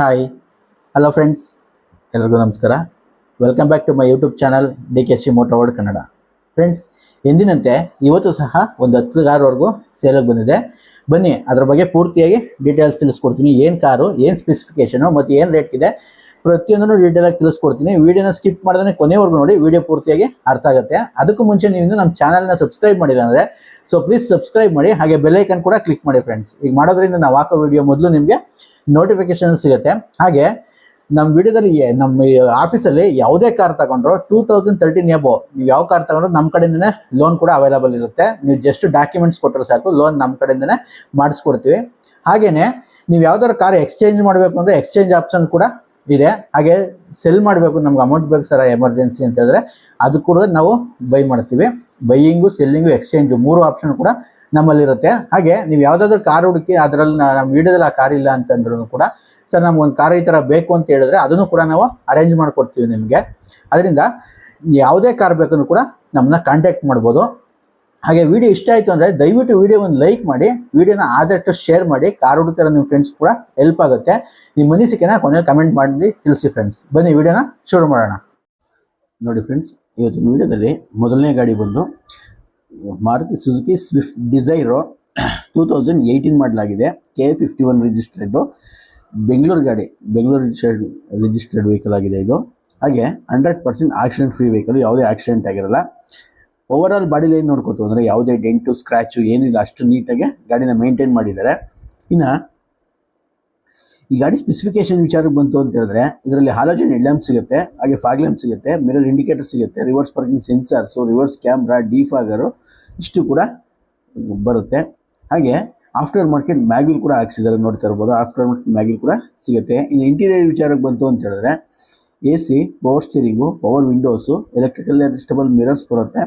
Hi hello friends ಎಲ್ರಿಗೂ ನಮಸ್ಕಾರ. Welcome back to my YouTube channel D K C moto world Kannada friends ಎಂದಿನಂತೆ ಇವತ್ತು ಸಹ ಒಂದು ಹತ್ತು ಕಾರ್ವರೆಗೂ ಸೇಲಿಗೆ ಬಂದಿದೆ. ಬನ್ನಿ, ಅದ್ರ ಬಗ್ಗೆ ಪೂರ್ತಿಯಾಗಿ ಡೀಟೇಲ್ಸ್ ತಿಳಿಸ್ಕೊಡ್ತೀನಿ. ಏನು ಕಾರು, ಏನು ಸ್ಪೆಸಿಫಿಕೇಷನು ಮತ್ತು ಏನು ರೇಟ್ ಇದೆ. ಪ್ರತಿಯೊಂದನ್ನು ಡೀಟೇಲಾಗಿ ತಿಳಿಸ್ಕೊಡ್ತೀನಿ. ವಿಡಿಯೋನ ಸ್ಕಿಪ್ ಮಾಡಿದ್ರೆ ಕೊನೆವರೆಗೂ ನೋಡಿ, ವಿಡಿಯೋ ಪೂರ್ತಿಯಾಗಿ ಅರ್ಥ ಆಗುತ್ತೆ. ಅದಕ್ಕೂ ಮುಂಚೆ ನೀವು ನಮ್ಮ ಚಾನಲ್ನ ಸಬ್ಸ್ಕ್ರೈಬ್ ಮಾಡಿದ್ರೆ ಅಂದರೆ ಸೊ ಪ್ಲೀಸ್ ಸಬ್ಸ್ಕ್ರೈಬ್ ಮಾಡಿ, ಹಾಗೆ ಬೆಲ್ಲೈಕನ್ ಕೂಡ ಕ್ಲಿಕ್ ಮಾಡಿ ಫ್ರೆಂಡ್ಸ್ ಈಗ ಮಾಡೋದ್ರಿಂದ ನಾವು ಹಾಕೋ ವಿಡಿಯೋ ಮೊದಲು ನಿಮಗೆ ನೋಟಿಫಿಕೇಶನ್ ಸಿಗುತ್ತೆ. ಹಾಗೆ ನಮ್ಮ ವಿಡಿಯೋದಲ್ಲಿ ನಮ್ಮ ಆಫೀಸಲ್ಲಿ ಯಾವುದೇ ಕಾರ್ ತಗೊಂಡ್ರು ಟೂ ತೌಸಂಡ್ ತರ್ಟೀನ್ ಎಬೋ ನೀವು ಯಾವ ಕಾರ್ ತಗೊಂಡ್ರು ನಮ್ಮ ಕಡೆಯಿಂದನೇ ಲೋನ್ ಕೂಡ ಅವೈಲಬಲ್ ಇರುತ್ತೆ. ನೀವು ಜಸ್ಟ್ ಡಾಕ್ಯುಮೆಂಟ್ಸ್ ಕೊಟ್ಟರೆ ಸಾಕು ಲೋನ್ ನಮ್ಮ ಕಡೆಯಿಂದನೇ ಮಾಡಿಸ್ಕೊಡ್ತೀವಿ. ಹಾಗೆಯೇ ನೀವು ಯಾವ್ದಾದ್ರು ಕಾರ್ ಎಕ್ಸ್ಚೇಂಜ್ ಮಾಡಬೇಕು ಅಂದರೆ ಎಕ್ಸ್ಚೇಂಜ್ ಆಪ್ಷನ್ ಕೂಡ ಇದೆ. ಹಾಗೆ ಸೆಲ್ ಮಾಡಬೇಕು, ನಮ್ಗೆ ಅಮೌಂಟ್ ಬೇಕು ಸರ್ ಎಮರ್ಜೆನ್ಸಿ ಅಂತ ಹೇಳಿದ್ರೆ, ಅದು ಕೂಡ ನಾವು ಬೈ ಮಾಡ್ತೀವಿ. ಬೈಯಿಂಗು ಸೆಲ್ಲಿಂಗು ಎಕ್ಸ್ಚೇಂಜು ಮೂರು ಆಪ್ಷನ್ ಕೂಡ ನಮ್ಮಲ್ಲಿರುತ್ತೆ. ಹಾಗೆ ನೀವು ಯಾವುದಾದ್ರೂ ಕಾರ್ ಹುಡುಕಿ, ಅದರಲ್ಲಿ ನಮ್ಮ ವಿಡಿಯೋದಲ್ಲಿ ಆ ಕಾರ್ ಇಲ್ಲ ಅಂತಂದ್ರೂ ಕೂಡ ಸರ್ ನಮ್ಗೆ ಒಂದು ಕಾರ್ ಈ ಥರ ಬೇಕು ಅಂತ ಹೇಳಿದ್ರೆ ಅದನ್ನು ಕೂಡ ನಾವು ಅರೇಂಜ್ ಮಾಡಿಕೊಡ್ತೀವಿ ನಿಮಗೆ. ಅದರಿಂದ ಯಾವುದೇ ಕಾರ್ ಬೇಕಂದ್ರೂ ಕೂಡ ನಮ್ಮನ್ನ ಕಾಂಟ್ಯಾಕ್ಟ್ ಮಾಡ್ಬೋದು. ಹಾಗೆ ವಿಡಿಯೋ ಇಷ್ಟ ಆಯಿತು ಅಂದರೆ ದಯವಿಟ್ಟು ವಿಡಿಯೋ ಒಂದು ಲೈಕ್ ಮಾಡಿ, ವಿಡಿಯೋನ ಆದಷ್ಟು ಶೇರ್ ಮಾಡಿ, ಕಾರ್ ಹುಡುಕ್ತಿರೋ ನಿಮ್ಮ ಫ್ರೆಂಡ್ಸ್ ಕೂಡ ಹೆಲ್ಪ್ ಆಗುತ್ತೆ. ನಿಮ್ಮ ಅನಿಸಿಕೆನ ಕೊನೆ ಕಮೆಂಟ್ ಮಾಡಿ ತಿಳಿಸಿ ಫ್ರೆಂಡ್ಸ್ ಬನ್ನಿ ವಿಡಿಯೋನ ಶುರು ಮಾಡೋಣ. ನೋಡಿ ಫ್ರೆಂಡ್ಸ್ ಇವತ್ತಿನ ವಿಡಿಯೋದಲ್ಲಿ ಮೊದಲನೇ ಗಾಡಿ ಬಂದು Maruti Suzuki Swift Dzire two thousand eighteen ಮಾಡಲಾಗಿದೆ. K fifty one registered Bengaluru ಗಾಡಿ, ಬೆಂಗಳೂರು ರಿಜಿಸ್ಟರ್ಡ್ ರಿಜಿಸ್ಟರ್ಡ್ ವೆಹಿಕಲ್ ಆಗಿದೆ ಇದು. ಹಾಗೆ hundred percent accident free vehicle ಯಾವುದೇ ಆಕ್ಸಿಡೆಂಟ್ ಆಗಿರಲ್ಲ. ಓವರ್ ಆಲ್ ಬಾಡಿ ಲೈನ್ ನೋಡ್ಕೋತು ಅಂದರೆ ಯಾವುದೇ ಡೆಂಟು ಸ್ಕ್ರ್ಯಾಚು ಏನಿಲ್ಲ ಅಷ್ಟು ನೀಟಾಗಿ ಗಾಡಿನ ಮೇಂಟೈನ್ ಮಾಡಿದ್ದಾರೆ. ಇನ್ನು ಈ ಗಾಡಿ ಸ್ಪೆಸಿಫಿಕೇಶನ್ ವಿಚಾರಕ್ಕೆ ಬಂತು ಅಂತ ಹೇಳಿದ್ರೆ, ಇದರಲ್ಲಿ ಹಾಲೋಜನ್ ಹೆಡ್ ಲ್ಯಾಂಪ್ ಸಿಗುತ್ತೆ, ಹಾಗೆ ಫಾಗ್ ಲ್ಯಾಂಪ್ ಸಿಗುತ್ತೆ ಮಿರರ್ ಇಂಡಿಕೇಟರ್ ಸಿಗುತ್ತೆ reverse parking sensors reverse camera defogger ಇಷ್ಟು ಕೂಡ ಬರುತ್ತೆ. ಹಾಗೆ ಆಫ್ಟರ್ ಮಾರ್ಕೆಟ್ ಮ್ಯಾಗಿಲ್ ಕೂಡ ಹಾಕ್ಸಿದ್ದಾರೆ, ನೋಡ್ತಾ ಇರ್ಬೋದು ಆಫ್ಟರ್ ಮಾರ್ಕೆಟ್ ಮ್ಯಾಗಿಲ್ ಕೂಡ ಸಿಗುತ್ತೆ. ಇನ್ನು ಇಂಟೀರಿಯರ್ ವಿಚಾರಕ್ಕೆ ಬಂತು ಅಂತ ಹೇಳಿದ್ರೆ A C power steering power windows electrical adjustable mirrors ಬರುತ್ತೆ.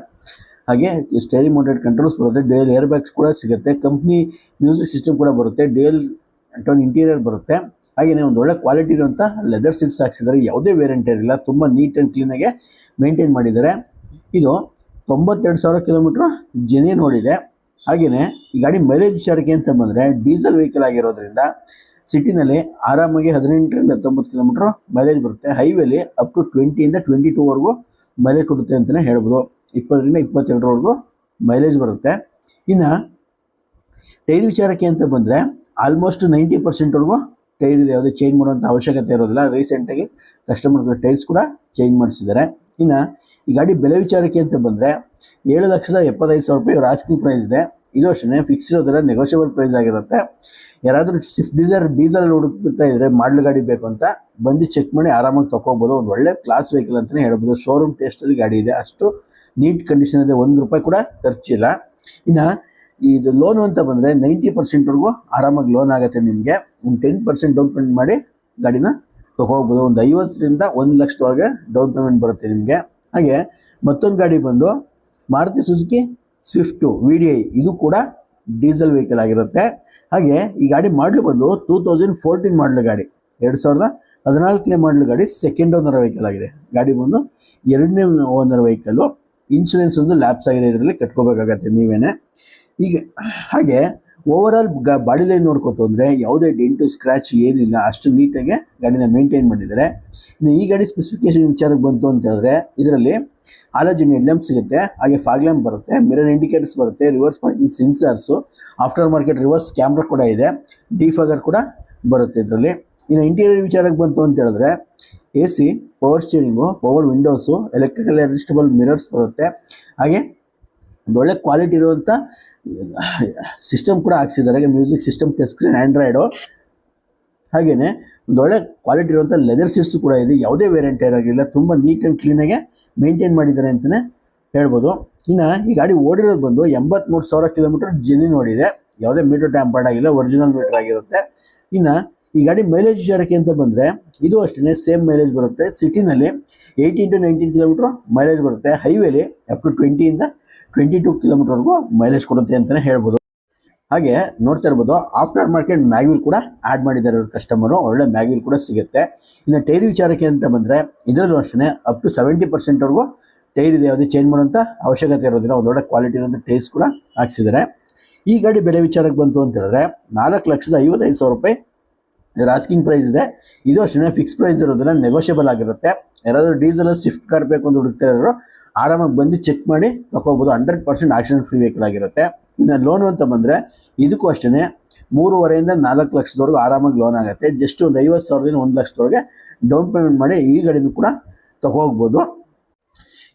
ಹಾಗೆ ಸ್ಟೇರಿಂಗ್ ಮೌಂಟೆಡ್ ಕಂಟ್ರೋಲ್ಸ್ ಬರುತ್ತೆ. ಡೇಲ್ ಏರ್ ಬ್ಯಾಗ್ಸ್ ಕೂಡ ಸಿಗುತ್ತೆ. ಕಂಪ್ನಿ ಮ್ಯೂಸಿಕ್ ಸಿಸ್ಟಮ್ ಕೂಡ ಬರುತ್ತೆ. ಡೇಲ್ ಟೋನ್ ಇಂಟೀರಿಯರ್ ಬರುತ್ತೆ. ಹಾಗೆಯೇ ಒಂದು ಒಳ್ಳೆ ಕ್ವಾಲಿಟಿ ಇರುವಂಥ ಲೆದರ್ ಸೀಟ್ಸ್ ಹಾಕ್ಸಿದ್ದಾರೆ. ಯಾವುದೇ ವೇರಿಯಂಟ್ ಇರಲಿಲ್ಲ ತುಂಬ ನೀಟ್ ಆ್ಯಂಡ್ ಕ್ಲೀನಾಗೆ ಮೇಂಟೈನ್ ಮಾಡಿದ್ದಾರೆ. ಇದು ತೊಂಬತ್ತೆರಡು ಸಾವಿರ ಕಿಲೋಮೀಟ್ರ್ ಜನೇ ಓಡಿದೆ. ಹಾಗೆಯೇ ಈ ಗಾಡಿ ಮೈಲೇಜ್ ವಿಚಾರಕ್ಕೆ ಅಂತ ಬಂದರೆ ಡೀಸೆಲ್ ವೆಹಿಕಲ್ ಆಗಿರೋದ್ರಿಂದ ಸಿಟಿನಲ್ಲಿ ಆರಾಮಾಗಿ ಹದಿನೆಂಟರಿಂದ ಹತ್ತೊಂಬತ್ತು ಕಿಲೋಮೀಟ್ರ್ ಮೈಲೇಜ್ ಬರುತ್ತೆ. ಹೈವೇಲಿ ಅಪ್ ಟು ಟ್ವೆಂಟಿಯಿಂದ ಟ್ವೆಂಟಿ ಟೂವರೆಗೂ ಮೈಲೇಜ್ ಕೊಡುತ್ತೆ ಅಂತಲೇ ಹೇಳ್ಬೋದು. ಇಪ್ಪತ್ತರಿಂದ ಇಪ್ಪತ್ತೆರಡರವರೆಗೂ ಮೈಲೇಜ್ ಬರುತ್ತೆ. ಇನ್ನು ಟೈರ್ ವಿಚಾರಕ್ಕೆ ಅಂತ ಬಂದರೆ ಆಲ್ಮೋಸ್ಟ್ ನೈಂಟಿ ಪರ್ಸೆಂಟ್ವರೆಗೂ ಟೈರ್ ಇದೆ. ಯಾವುದೇ ಚೇಂಜ್ ಮಾಡುವಂಥ ಅವಶ್ಯಕತೆ ಇರೋದಿಲ್ಲ. ರೀಸೆಂಟಾಗಿ ಕಸ್ಟಮರ್ ಟೈರ್ಸ್ ಕೂಡ ಚೇಂಜ್ ಮಾಡಿಸಿದ್ದಾರೆ. ಇನ್ನು ಈ ಗಾಡಿ ಬೆಲೆ ವಿಚಾರಕ್ಕೆ ಅಂತ ಬಂದರೆ ಏಳು ಲಕ್ಷದ ಎಪ್ಪತ್ತೈದು ಸಾವಿರ ರೂಪಾಯಿ ಇವ್ರ ಆಸ್ಕಿಂಗ್ ಪ್ರೈಸ್ ಇದೆ. ಇದು ಅಷ್ಟೇ ಫಿಕ್ಸ್ ಇರೋದಿಲ್ಲ ನೆಗೋಷಿಯಬಲ್ ಪ್ರೈಸ್ ಆಗಿರುತ್ತೆ. ಯಾರಾದರೂ ಸ್ವಿಫ್ಟ್ ಡಿಸೈರ್ ಡೀಸೆಲ್ ಹುಡುಕ್ತಾ ಇದ್ರೆ ಮಾಡಲ್ ಗಾಡಿ ಬೇಕು ಅಂತ ಬಂದು ಚೆಕ್ ಮಾಡಿ ಆರಾಮಾಗಿ ತಗೋಬೋದು. ಒಂದು ಒಳ್ಳೆ ಕ್ಲಾಸ್ ವೆಹಿಕಲ್ ಅಂತಲೇ ಹೇಳ್ಬೋದು. ಶೋರೂಮ್ ಟೇಸ್ಟಲ್ಲಿ ಗಾಡಿ ಇದೆ. ಅಷ್ಟು ನೀಟ್ ಕಂಡೀಷನ್ ಇದೆ. ಒಂದು ರೂಪಾಯಿ ಕೂಡ ಖರ್ಚಿಲ್ಲ. ಇನ್ನು ಇದು ಲೋನು ಅಂತ ಬಂದರೆ ನೈಂಟಿ ಪರ್ಸೆಂಟ್ವರೆಗೂ ಆರಾಮಾಗಿ ಲೋನ್ ಆಗುತ್ತೆ ನಿಮಗೆ. ಒಂದು ಟೆನ್ ಪರ್ಸೆಂಟ್ ಡೌನ್ ಪೇಮೆಂಟ್ ಮಾಡಿ ಗಾಡಿನ ತಗೋಬೋದು. ಒಂದು ಐವತ್ತರಿಂದ ಒಂದು ಲಕ್ಷದೊಳಗೆ ಡೌನ್ ಪೇಮೆಂಟ್ ಬರುತ್ತೆ ನಿಮಗೆ. ಹಾಗೆ ಮತ್ತೊಂದು ಗಾಡಿ ಬಂದು Maruti Suzuki Swift V D I ಇದು ಕೂಡ ಡೀಸೆಲ್ ವೆಹಿಕಲ್ ಆಗಿರುತ್ತೆ. ಹಾಗೆ ಈ ಗಾಡಿ ಮಾಡಲು ಬಂದು ಟೂ ತೌಸಂಡ್ ಫೋರ್ಟೀನ್ ಮಾಡಲು ಗಾಡಿ, ಎರಡು ಸಾವಿರದ ಹದಿನಾಲ್ಕನೇ ಮಾಡಲು ಗಾಡಿ ಸೆಕೆಂಡ್ ಓನರ್ ವೆಹಿಕಲ್ ಆಗಿದೆ. ಗಾಡಿ ಬಂದು ಎರಡನೇ ಓನರ್ ವೆಹಿಕಲ್ಲು ಇನ್ಶೂರೆನ್ಸ್ ಒಂದು ಲ್ಯಾಪ್ಸ್ ಆಗಿದೆ, ಇದರಲ್ಲಿ ಕಟ್ಕೋಬೇಕಾಗತ್ತೆ ನೀವೇನೆ. ಈಗ, ಹಾಗೆ ಓವರ್ ಆಲ್ ಬಾಡಿ ಲೈನ್ ನೋಡ್ಕೋತು ಅಂದರೆ ಯಾವುದೇ ಡೆಂಟು ಸ್ಕ್ರ್ಯಾಚ್ ಏನಿಲ್ಲ, ಅಷ್ಟು ನೀಟಾಗಿ ಗಾಡಿನ ಮೇಂಟೈನ್ ಮಾಡಿದ್ದಾರೆ. ಇನ್ನು ಈ ಗಾಡಿ ಸ್ಪೆಸಿಫಿಕೇಶನ್ ವಿಚಾರಕ್ಕೆ ಬಂತು ಅಂತ ಹೇಳಿದ್ರೆ, ಇದರಲ್ಲಿ ಆಲೋಜಿನ್ ಹೆಡ್ಲ್ಯಾಂಪ್ ಸಿಗುತ್ತೆ, ಹಾಗೆ ಫಾಗ್ ಲ್ಯಾಂಪ್ ಬರುತ್ತೆ ಮಿರರ್ ಇಂಡಿಕೇಟರ್ಸ್ ಬರುತ್ತೆ reverse parking sensors aftermarket reverse camera ಕೂಡ ಇದೆ ಡಿಫಾಗರ್ ಕೂಡ ಬರುತ್ತೆ ಇದರಲ್ಲಿ. ಇನ್ನು ಇಂಟೀರಿಯರ್ ವಿಚಾರಕ್ಕೆ ಬಂತು ಅಂತ ಹೇಳಿದ್ರೆ A C power steering power windows electrical adjustable mirrors ಬರುತ್ತೆ. ಹಾಗೆ ಒಳ್ಳೆ ಕ್ವಾಲಿಟಿ ಇರುವಂಥ ಸಿಸ್ಟಮ್ ಕೂಡ ಹಾಕ್ಸಿದ್ದಾರೆ. ಹಾಗೆ music system, touch screen Android ಹಾಗೆಯೇ ಒಳ್ಳೆ ಕ್ವಾಲಿಟಿ ಇರುವಂಥ ಲೆದರ್ ಸೀಟ್ಸ್ ಕೂಡ ಇದೆ. ಯಾವುದೇ ವೇರಿಯಂಟ್ ಇರೋಗಿಲ್ಲ. ತುಂಬ ನೀಟ್ ಆ್ಯಂಡ್ ಕ್ಲೀನಾಗೆ ಮೇಂಟೈನ್ ಮಾಡಿದ್ದಾರೆ ಅಂತಲೇ ಹೇಳ್ಬೋದು. ಇನ್ನು ಈ ಗಾಡಿ ಓಡಿರೋದು ಬಂದು ಎಂಬತ್ತ್ಮೂರು ಸಾವಿರ ಕಿಲೋಮೀಟರ್ ಜೆನ್ಯೂನ್ ಓಡಿದೆ. ಯಾವುದೇ ಮೀಟರ್ ಟ್ಯಾಂಪರ್ಡ್ ಆಗಿಲ್ಲ ಒರಿಜಿನಲ್ ಮೀಟರ್ ಆಗಿರುತ್ತೆ. ಇನ್ನು ಈ ಗಾಡಿ ಮೈಲೇಜ್ ವಿಚಾರಕ್ಕೆ ಅಂತ ಬಂದರೆ ಇದು ಅಷ್ಟೇ ಸೇಮ್ ಮೈಲೇಜ್ ಬರುತ್ತೆ. ಸಿಟಿನಲ್ಲಿ eighteen to nineteen kilometre mileage ಬರುತ್ತೆ. ಹೈವೇಲಿ ಅಪ್ ಟು ಟ್ವೆಂಟಿಯಿಂದ ಟ್ವೆಂಟಿ ಟು ಕಿಲೋಮೀಟರ್ವರೆಗೂ ಮೈಲೇಜ್ ಕೊಡುತ್ತೆ ಅಂತಲೇ ಹೇಳ್ಬೋದು. ಹಾಗೆ ನೋಡ್ತಾ ಇರ್ಬೋದು ಆಫ್ಟರ್ ಮಾರ್ಕೆಟ್ ಮ್ಯಾಗ್ವಿಲ್ ಕೂಡ ಆ್ಯಡ್ ಮಾಡಿದ್ದಾರೆ ಅವ್ರ ಕಸ್ಟಮರು ಒಳ್ಳೆ ಮ್ಯಾಗ್ವಿಲ್ ಕೂಡ ಸಿಗುತ್ತೆ. ಇನ್ನು ಟೈರ್ ವಿಚಾರಕ್ಕೆ ಅಂತ ಬಂದರೆ, ಇದರಲ್ಲೂ ಅಷ್ಟೇ ಅಪ್ ಟು ಸೆವೆಂಟಿ ಪರ್ಸೆಂಟ್ವರೆಗೂ ಟೈರ್ ಇದೆ. ಯಾವುದೇ ಚೇಂಜ್ ಮಾಡುವಂಥ ಅವಶ್ಯಕತೆ ಇರೋದಿಲ್ಲ. ಒಂದು ಒಳ್ಳೆ ಕ್ವಾಲಿಟಿ ಇರೋಂಥ ಟೈರ್ಸ್ ಕೂಡ ಹಾಕ್ಸಿದ್ದಾರೆ. ಈ ಗಾಡಿ ಬೆಲೆ ವಿಚಾರಕ್ಕೆ ಬಂತು ಅಂತ ಹೇಳಿದ್ರೆ, ನಾಲ್ಕು ಲಕ್ಷದ ಐವತ್ತೈದು ಸಾವಿರ ರೂಪಾಯಿ ಇದರ ಆಸ್ಕಿಂಗ್ ಪ್ರೈಸ್ ಇದೆ. ಇದು ಅಷ್ಟೇ ಫಿಕ್ಸ್ ಪ್ರೈಸ್ ಇರೋದಿಲ್ಲ ನೆಗೋಷಿಯಬಲ್ ಆಗಿರುತ್ತೆ. ಯಾರಾದರೂ ಡೀಸೆಲ್ ಸ್ವಿಫ್ಟ್ ಕಾರ್ ಬೇಕು ಅಂತ ಹುಡುಕ್ತಾ ಇರೋರು, ಆರಾಮಾಗಿ ಬಂದು ಚೆಕ್ ಮಾಡಿ ತಗೋಬೋದು. Hundred percent action free vehicle ಆಗಿರುತ್ತೆ. ಇನ್ನು ಲೋನು ಅಂತ ಬಂದರೆ, ಇದಕ್ಕೂ ಅಷ್ಟೇ ಮೂರುವರೆಯಿಂದ ನಾಲ್ಕು ಲಕ್ಷದವರೆಗೂ ಆರಾಮಾಗಿ ಲೋನ್ ಆಗುತ್ತೆ. ಜಸ್ಟ್ ಒಂದು ಐವತ್ತು ಸಾವಿರದಿಂದ ಒಂದು ಲಕ್ಷದವರೆಗೆ ಡೌನ್ ಪೇಮೆಂಟ್ ಮಾಡಿ ಈ ಗಾಡಿನೂ ಕೂಡ ತಗೋಗ್ಬೋದು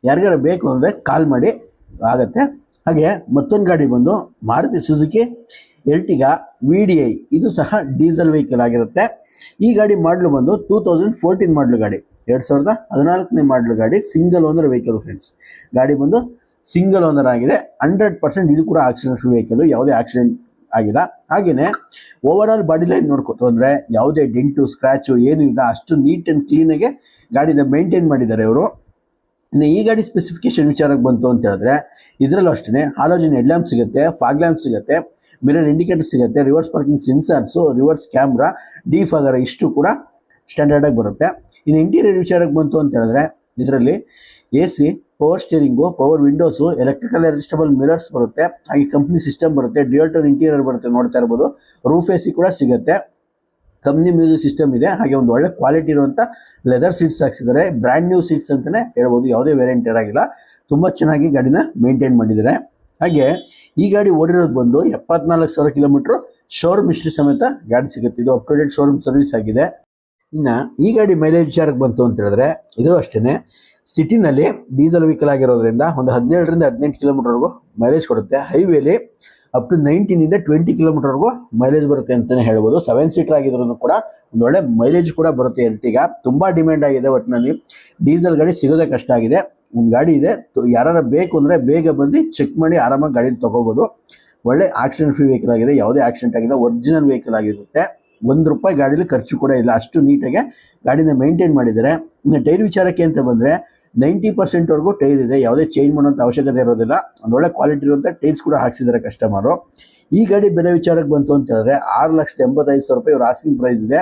ಯಾರಿಗಾರ ಬೇಕು ಅಂದರೆ ಕಾಲ್ ಮಾಡಿ, ಆಗತ್ತೆ. ಹಾಗೆ ಮತ್ತೊಂದು ಗಾಡಿ ಬಂದು, Maruti Suzuki Ertiga V D I ಇದು ಸಹ ಡೀಸೆಲ್ ವೆಹಿಕಲ್ ಆಗಿರುತ್ತೆ. ಈ ಗಾಡಿ ಮಾಡಲು ಬಂದು ಟೂ ತೌಸಂಡ್ ಫೋರ್ಟೀನ್ ಮಾಡಲು ಗಾಡಿ. ಎರಡು ಸಾವಿರದ ಹದಿನಾಲ್ಕನೇ ಮಾಡಲು ಗಾಡಿ ಸಿಂಗಲ್ ಓನರ್ ವೆಹಿಕಲ್ ಫ್ರೆಂಡ್ಸ್ ಗಾಡಿ ಬಂದು ಸಿಂಗಲ್ ಓನರ್ ಆಗಿದೆ. ಹಂಡ್ರೆಡ್ ಪರ್ಸೆಂಟ್ ಇದು ಕೂಡ ಆಕ್ಸಿಡೆಂಟ್ ಫ್ರೀ ವೆಹಿಕಲ್ ಯಾವುದೇ ಆಕ್ಸಿಡೆಂಟ್ ಆಗಿಲ್ಲ. ಹಾಗೆಯೇ ಓವರ್ ಆಲ್ ಬಾಡಿ ಲೈನ್ ನೋಡ್ಕೋತು ಅಂದರೆ ಯಾವುದೇ ಡೆಂಟು ಸ್ಕ್ರ್ಯಾಚು ಏನೂ ಇಲ್ಲ. ಅಷ್ಟು ನೀಟ್ ಆ್ಯಂಡ್ ಕ್ಲೀನಾಗೆ ಗಾಡಿನ ಮೇಂಟೈನ್ ಮಾಡಿದ್ದಾರೆ ಇವರು. ಇನ್ನು ಈ ಗಾಡಿ ಸ್ಪೆಸಿಫಿಕೇಶನ್ ವಿಚಾರಕ್ಕೆ ಬಂತು ಅಂತ ಹೇಳಿದ್ರೆ, ಇದರಲ್ಲೂ ಅಷ್ಟೇ ಹಾಲೋಜಿನ್ ಹೆಡ್ ಲ್ಯಾಂಪ್ ಸಿಗುತ್ತೆ ಫಾಗ್ ಲ್ಯಾಂಪ್ ಸಿಗುತ್ತೆ ಮಿರರ್ ಇಂಡಿಕೇಟರ್ ಸಿಗುತ್ತೆ reverse parking sensors reverse camera defogger ಇಷ್ಟು ಕೂಡ ಸ್ಟ್ಯಾಂಡರ್ಡ್ ಆಗಿ ಬರುತ್ತೆ. ಇನ್ನು ಇಂಟೀರಿಯರ್ ವಿಚಾರಕ್ಕೆ ಬಂತು ಅಂತ ಹೇಳಿದ್ರೆ, ಇದರಲ್ಲಿ A C power steering power windows electrical adjustable mirrors ಬರುತ್ತೆ, ಹಾಗೆ ಕಂಪ್ನಿ ಸಿಸ್ಟಮ್ ಬರುತ್ತೆ ಡ್ಯೂಯಲ್ ಟೋನ್ ಇಂಟೀರಿಯರ್ ಬರುತ್ತೆ, ನೋಡ್ತಾ ಇರ್ಬೋದು ರೂಫ್ ಎ ಕೂಡ ಸಿಗುತ್ತೆ. ಕಂಪ್ನಿ ಮ್ಯೂಸಿಕ್ ಸಿಸ್ಟಮ್ ಇದೆ, ಹಾಗೆ ಒಂದು ಒಳ್ಳೆ ಕ್ವಾಲಿಟಿ ಇರುವಂಥ ಲೆದರ್ ಸೀಟ್ಸ್ ಹಾಕ್ಸಿದ್ದಾರೆ. ಬ್ರ್ಯಾಂಡ್ ನ್ಯೂ ಸೀಟ್ಸ್ ಅಂತಲೇ ಹೇಳ್ಬೋದು, ಯಾವುದೇ ವೇರಿಯಂಟ್ ಇರಾಗಿಲ್ಲ. ತುಂಬ ಚೆನ್ನಾಗಿ ಗಾಡಿನ ಮೇಂಟೈನ್ ಮಾಡಿದ್ದಾರೆ. ಹಾಗೆ ಈ ಗಾಡಿ ಓಡಿರೋದು ಬಂದು ಎಪ್ಪತ್ನಾಲ್ಕು ಸಾವಿರ ಕಿಲೋಮೀಟ್ರ್ ಶೋರೂಮ್ ಹಿಸ್ಟ್ರಿ ಸಮೇತ ಗಾಡಿ ಸಿಗುತ್ತೆ. ಇದು ಅಪ್ ಟು ಶೋರೂಮ್ ಸರ್ವಿಸ್ ಆಗಿದೆ. ಇನ್ನು ಈ ಗಾಡಿ ಮೈಲೇಜ್ ವಿಚಾರಕ್ಕೆ ಬಂತು ಅಂತ ಹೇಳಿದ್ರೆ ಇದು ಅಷ್ಟೇನೆ ಸಿಟಿನಲ್ಲಿ ಡೀಸೆಲ್ ವೆಹಿಕಲ್ ಆಗಿರೋದ್ರಿಂದ ಒಂದು ಹದಿನೇಳರಿಂದ ಹದಿನೆಂಟು ಕಿಲೋಮೀಟರ್ವರೆಗೂ ಮೈಲೇಜ್ ಕೊಡುತ್ತೆ. ಹೈವೇಲಿ ಅಪ್ ಟು ನೈನ್ಟೀನಿಂದ ಟ್ವೆಂಟಿ ಕಿಲೋಮೀಟರ್ವರೆಗೂ ಮೈಲೇಜ್ ಬರುತ್ತೆ ಅಂತಲೇ ಹೇಳ್ಬೋದು. ಸೆವೆನ್ ಸೀಟರ್ ಆಗಿದ್ರು ಕೂಡ ಒಳ್ಳೆ ಮೈಲೇಜ್ ಕೂಡ ಬರುತ್ತೆ ಎರ್ಟಿಗ ತುಂಬ ಡಿಮ್ಯಾಂಡ್ ಆಗಿದೆ ಒಟ್ಟಿನಲ್ಲಿ ಡೀಸೆಲ್ ಗಾಡಿ ಸಿಗೋದೇ ಕಷ್ಟ ಆಗಿದೆ. ಒಂದು ಗಾಡಿ ಇದೆ. ಯಾರು ಬೇಕು ಅಂದರೆ ಬೇಗ ಬಂದು ಚೆಕ್ ಮಾಡಿ ಆರಾಮಾಗಿ ಗಾಡಿನ ತೊಗೋಬೋದು. ಒಳ್ಳೆ ಆಕ್ಸಿಡೆಂಟ್ ಫ್ರೀ ವೆಹಿಕಲ್ ಆಗಿದೆ. ಯಾವುದೇ ಆಕ್ಸಿಡೆಂಟ್ ಆಗಿದೆ ಒರಿಜಿನಲ್ ವೆಹಿಕಲ್ ಆಗಿರುತ್ತೆ. ಒಂದು ರೂಪಾಯಿ ಗಾಡೀಲಿ ಖರ್ಚು ಕೂಡ ಇಲ್ಲ. ಅಷ್ಟು ನೀಟಾಗಿ ಗಾಡಿನ ಮೇಂಟೈನ್ ಮಾಡಿದ್ದಾರೆ. ಇನ್ನು ಟೈರ್ ವಿಚಾರಕ್ಕೆ ಅಂತ ಬಂದರೆ ನೈಂಟಿ ಪರ್ಸೆಂಟ್ವರೆಗೂ ಟೈರ್ ಇದೆ. ಯಾವುದೇ ಚೇಂಜ್ ಮಾಡೋಂಥ ಅವಶ್ಯಕತೆ ಇರೋದಿಲ್ಲ. ಒಂದೊಳ್ಳೆ ಕ್ವಾಲಿಟಿ ಇರುವಂಥ ಟೈರ್ಸ್ ಕೂಡ ಹಾಕ್ಸಿದ್ದಾರೆ ಕಸ್ಟಮರು ಈ ಗಾಡಿ ಬೆಲೆ ವಿಚಾರಕ್ಕೆ ಬಂತು ಅಂತ ಹೇಳಿದ್ರೆ ಆರು ಲಕ್ಷದ ಎಂಬತ್ತೈದು ಸಾವಿರ ರೂಪಾಯಿ ಇವ್ರ ಆಸ್ಕಿಂಗ್ ಪ್ರೈಸ್ ಇದೆ.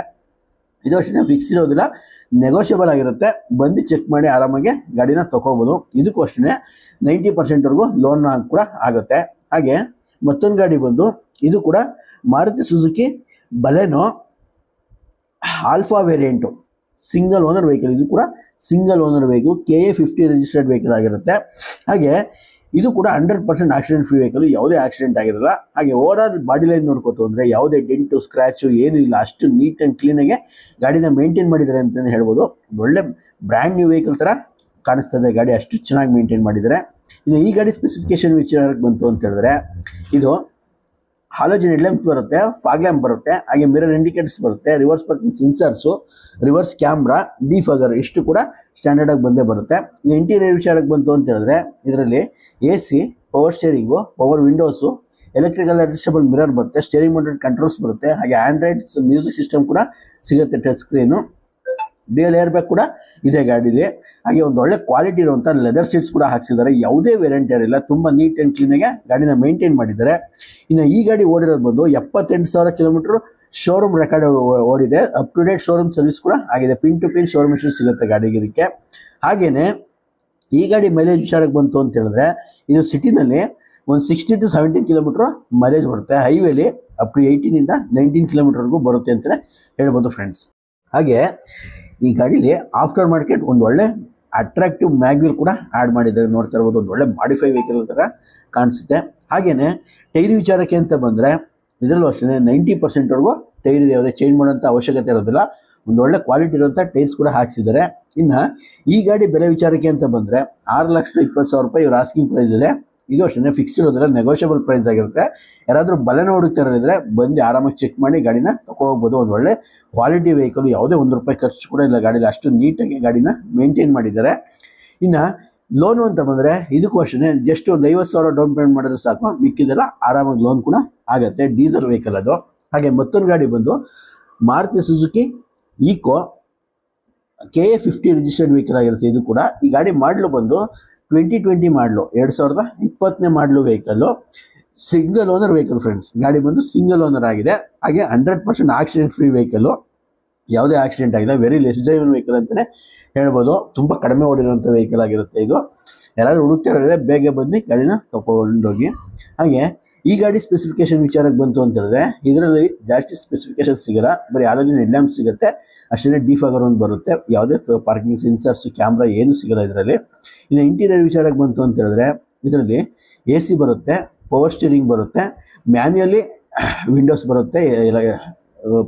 ಇದು ವರ್ಷ ಫಿಕ್ಸ್ ಇರೋದಿಲ್ಲ. ನೆಗೋಷಿಯಬಲ್ ಆಗಿರುತ್ತೆ. ಬಂದು ಚೆಕ್ ಮಾಡಿ ಆರಾಮಾಗಿ ಗಾಡಿನ ತೊಗೋಬೋದು. ಇದಕ್ಕೂ ಅಷ್ಟೇ ನೈಂಟಿ ಪರ್ಸೆಂಟ್ವರೆಗೂ ಲೋನ್ ಕೂಡ ಆಗುತ್ತೆ. ಹಾಗೆ ಮತ್ತೊಂದು ಗಾಡಿ ಬಂದು ಇದು ಕೂಡ Maruti Suzuki Baleno alpha variant single owner vehicle ಇದು ಕೂಡ single owner vehicle K A fifty registered vehicle ಆಗಿರುತ್ತೆ. ಹಾಗೆ ಇದು ಕೂಡ hundred percent accident free vehicle ಯಾವುದೇ ಆಕ್ಸಿಡೆಂಟ್ ಆಗಿರಲ್ಲ. ಹಾಗೆ ಓವರ್ ಬಾಡಿ ಲೈನ್ ನೋಡ್ಕೋತು ಅಂದರೆ ಯಾವುದೇ ಡೆಂಟು ಸ್ಕ್ರ್ಯಾಚು ಏನೂ ಇಲ್ಲ. ಅಷ್ಟು ನೀಟ್ ಆ್ಯಂಡ್ ಕ್ಲೀನಾಗೆ ಗಾಡಿನ ಮೇಂಟೈನ್ ಮಾಡಿದ್ದಾರೆ ಅಂತಲೇ ಹೇಳ್ಬೋದು. ಒಳ್ಳೆ ಬ್ರ್ಯಾಂಡ್ ನ್ಯೂ ವೆಹಿಕಲ್ ಥರ ಕಾಣಿಸ್ತದೆ ಗಾಡಿ, ಅಷ್ಟು ಚೆನ್ನಾಗಿ ಮೇಂಟೈನ್ ಮಾಡಿದ್ದಾರೆ. ಇನ್ನು ಈ ಗಾಡಿ ಸ್ಪೆಸಿಫಿಕೇಶನ್ ವಿಚಾರಕ್ಕೆ ಬಂತು ಅಂತ ಹೇಳಿದ್ರೆ, ಇದು ಹಾಲೋಜಿನ್ ಹೆಡ್ಲ್ಯಾಂಪ್ ಬರುತ್ತೆ ಫಾಗ್ ಲ್ಯಾಂಪ್ ಬರುತ್ತೆ, ಹಾಗೆ ಮಿರರ್ ಇಂಡಿಕೇಟರ್ಸ್ ಬರುತ್ತೆ reverse parking sensors reverse camera defogger ಇಷ್ಟು ಕೂಡ ಸ್ಟ್ಯಾಂಡರ್ಡ್ ಆಗಿ ಬಂದೇ ಬರುತ್ತೆ. ಇಂಟೀರಿಯರ್ ವಿಚಾರಕ್ಕೆ ಬಂತು ಅಂತ ಹೇಳಿದ್ರೆ, ಇದರಲ್ಲಿ A C power steering power windows electrical adjustable mirror ಬರುತ್ತೆ ಸ್ಟೇರಿಂಗ್ ಮೌಂಟೆಡ್ ಕಂಟ್ರೋಲ್ಸ್ ಬರುತ್ತೆ, ಹಾಗೆ ಆಂಡ್ರಾಯ್ಡ್ ಮ್ಯೂಸಿಕ್ ಸಿಸ್ಟಮ್ ಕೂಡ ಸಿಗುತ್ತೆ touch screen dual air bag ಕೂಡ ಇದೆ ಗಾಡಿದೆ ಹಾಗೆ ಒಂದು ಒಳ್ಳೆ ಕ್ವಾಲಿಟಿ ಇರುವಂಥ ಲೆದರ್ ಸೀಟ್ಸ್ ಕೂಡ ಹಾಕ್ಸಿದ್ದಾರೆ. ಯಾವುದೇ ವೇರಿಯಂಟ್ ಇರಲಿಲ್ಲ ತುಂಬ ನೀಟ್ ಆ್ಯಂಡ್ ಆಗಿ ಗಾಡಿನ ಮೇಂಟೈನ್ ಮಾಡಿದ್ದಾರೆ. ಇನ್ನು ಈ ಗಾಡಿ ಓಡಿರೋದು ಬಂದು ಎಪ್ಪತ್ತೆಂಟು ಸಾವಿರ ಕಿಲೋಮೀಟರ್ ಶೋರೂಮ್ ರೆಕಾರ್ಡ್ ಓಡಿದೆ. Up to date showroom service ಕೂಡ ಆಗಿದೆ. Pin to pin showroom mission ಸಿಗುತ್ತೆ ಗಾಡಿಗಿರಕ್ಕೆ ಹಾಗೇನೆ ಈ ಗಾಡಿ ಮೈಲೇಜ್ ವಿಚಾರಕ್ಕೆ ಬಂತು ಅಂತ ಹೇಳಿದ್ರೆ ಇದು ಸಿಟಿನಲ್ಲಿ ಒಂದು sixty to seventeen kilometer mileage ಬರುತ್ತೆ. ಹೈವೇಲಿ ಅಪ್ ಟು ಏಯ್ಟೀನಿಂದ ನೈನ್ಟೀನ್ ಕಿಲೋಮೀಟರ್ವರೆಗೂ ಬರುತ್ತೆ ಅಂತಲೇ ಹೇಳ್ಬೋದು ಫ್ರೆಂಡ್ಸ್ ಹಾಗೆ ಈ ಗಾಡೀಲಿ ಆಫ್ಟರ್ ಮಾರ್ಕೆಟ್ ಒಂದು ಒಳ್ಳೆ ಅಟ್ರಾಕ್ಟಿವ್ ಮ್ಯಾಗ್ವಿಲ್ ಕೂಡ ಆ್ಯಡ್ ಮಾಡಿದ್ದಾರೆ. ನೋಡ್ತಾ ಇರ್ಬೋದು, ಒಂದು ಒಳ್ಳೆ ಮಾಡಿಫೈ ವೆಹಿಕಲ್ ಥರ ಕಾಣಿಸುತ್ತೆ. ಹಾಗೆಯೇ ಟೈರ್ ವಿಚಾರಕ್ಕೆ ಅಂತ ಬಂದರೆ, ಇದರಲ್ಲೂ ಅಷ್ಟೇ ನೈಂಟಿ ಪರ್ಸೆಂಟ್ವರೆಗೂ ಟೈರ್ ಇದೆ. ಯಾವುದೇ ಚೇಂಜ್ ಮಾಡೋಂಥ ಅವಶ್ಯಕತೆ ಇರೋದಿಲ್ಲ. ಒಂದು ಒಳ್ಳೆ ಕ್ವಾಲಿಟಿ ಇರುವಂಥ ಟೈರ್ಸ್ ಕೂಡ ಹಾಕ್ಸಿದ್ದಾರೆ. ಇನ್ನು ಈ ಗಾಡಿ ಬೆಲೆ ವಿಚಾರಕ್ಕೆ ಅಂತ ಬಂದರೆ, ಆರು ಲಕ್ಷದ ಇಪ್ಪತ್ತು ಸಾವಿರ ರೂಪಾಯಿ ಇವ್ರ ಆಸ್ಕಿಂಗ್ ಪ್ರೈಸ್ ಇದೆ. ಇದು ಅಷ್ಟೇ ಫಿಕ್ಸ್ ಇರೋದಿಲ್ಲ ನೆಗೋಷಿಯಬಲ್ ಪ್ರೈಸ್ ಆಗಿರುತ್ತೆ. ಯಾರಾದರೂ ಬಲೆನ ಇದ್ರೆ ಬಂದು ಆರಾಮಾಗಿ ಚೆಕ್ ಮಾಡಿ ಗಾಡಿನ ತಗೋಬೋದು. ಒಂದು ಒಳ್ಳೆ ಕ್ವಾಲಿಟಿ ವೆಹಿಕಲ್ ಯಾವುದೇ ಒಂದು ರೂಪಾಯಿ ಖರ್ಚು ಕೂಡ ಇಲ್ಲ ಗಾಡಿಲಿ. ಅಷ್ಟು ನೀಟಾಗಿ ಗಾಡಿನ ಮೇಂಟೈನ್ ಮಾಡಿದ್ದಾರೆ. ಇನ್ನು ಲೋನು ಅಂತ ಬಂದರೆ ಇದಕ್ಕೂ ಅಷ್ಟೇ ಜಸ್ಟ್ ಒಂದು ಐವತ್ತು ಸಾವಿರ ಡೌನ್ ಪೇಮೆಂಟ್ ಮಾಡಿದ್ರೆ ಸಾಕು. ಮಿಕ್ಕಿದೆಲ್ಲ ಆರಾಮಾಗಿ ಲೋನ್ ಕೂಡ ಆಗುತ್ತೆ ಡೀಸೆಲ್ ವೆಹಿಕಲ್ ಅದು. ಹಾಗೆ ಮತ್ತೊಂದು ಗಾಡಿ ಬಂದು Maruti Suzuki Eeco K A fifty registered vehicle ಆಗಿರುತ್ತೆ. ಇದು ಕೂಡ ಈ ಗಾಡಿ ಮಾಡಲು ಬಂದು ಟ್ವೆಂಟಿ ಟ್ವೆಂಟಿ ಮಾಡಲು, ಎರಡು ಸಾವಿರದ ಇಪ್ಪತ್ತನೇ ಮಾಡಲು vehicle single owner vehicle friends ಗಾಡಿ ಬಂದು ಸಿಂಗಲ್ ಓನರ್ ಆಗಿದೆ. ಹಾಗೆ hundred percent accident free vehicle ಯಾವುದೇ ಆಕ್ಸಿಡೆಂಟ್ ಆಗಿದೆ ವೆರಿ ಲೆಸ್ ಡ್ರೈವನ್ ವೆಹಿಕಲ್ ಅಂತಲೇ ಹೇಳ್ಬೋದು. ತುಂಬ ಕಡಿಮೆ ಓಡಿರುವಂಥ ವೆಹಿಕಲ್ ಆಗಿರುತ್ತೆ ಇದು. ಯಾರಾದರೂ ಹುಡುಕ್ತಿರೋದ್ರೆ ಬೇಗ ಬಂದು ಗಾಡಿನ ತಗೊಂಡೋಗಿ. ಹಾಗೆ ಈ ಗಾಡಿ ಸ್ಪೆಸಿಫಿಕೇಶನ್ ವಿಚಾರಕ್ಕೆ ಬಂತು ಅಂತ ಹೇಳಿದ್ರೆ, ಇದರಲ್ಲಿ ಜಾಸ್ತಿ ಸ್ಪೆಸಿಫಿಕೇಶನ್ ಸಿಗಲ್ಲ, ಬರೀ ಆಲೋಜನ್ ಹೆಡ್ಲ್ಯಾಂಪ್ ಸಿಗುತ್ತೆ ಅಷ್ಟೇ ಡಿಫಾಗರ್ ಒಂದು ಬರುತ್ತೆ, ಯಾವುದೇ ಪಾರ್ಕಿಂಗ್ ಸೆನ್ಸರ್ಸ್ ಕ್ಯಾಮ್ರಾ ಏನು ಸಿಗಲ್ಲ ಇದರಲ್ಲಿ. ಇನ್ನು ಇಂಟೀರಿಯರ್ ವಿಚಾರಕ್ಕೆ ಬಂತು ಅಂತ ಹೇಳಿದ್ರೆ, ಇದರಲ್ಲಿ ಎ ಸಿ ಬರುತ್ತೆ ಪವರ್ ಸ್ಟೀರಿಂಗ್ ಬರುತ್ತೆ ಮ್ಯಾನ್ಯಲಿ ವಿಂಡೋಸ್ ಬರುತ್ತೆ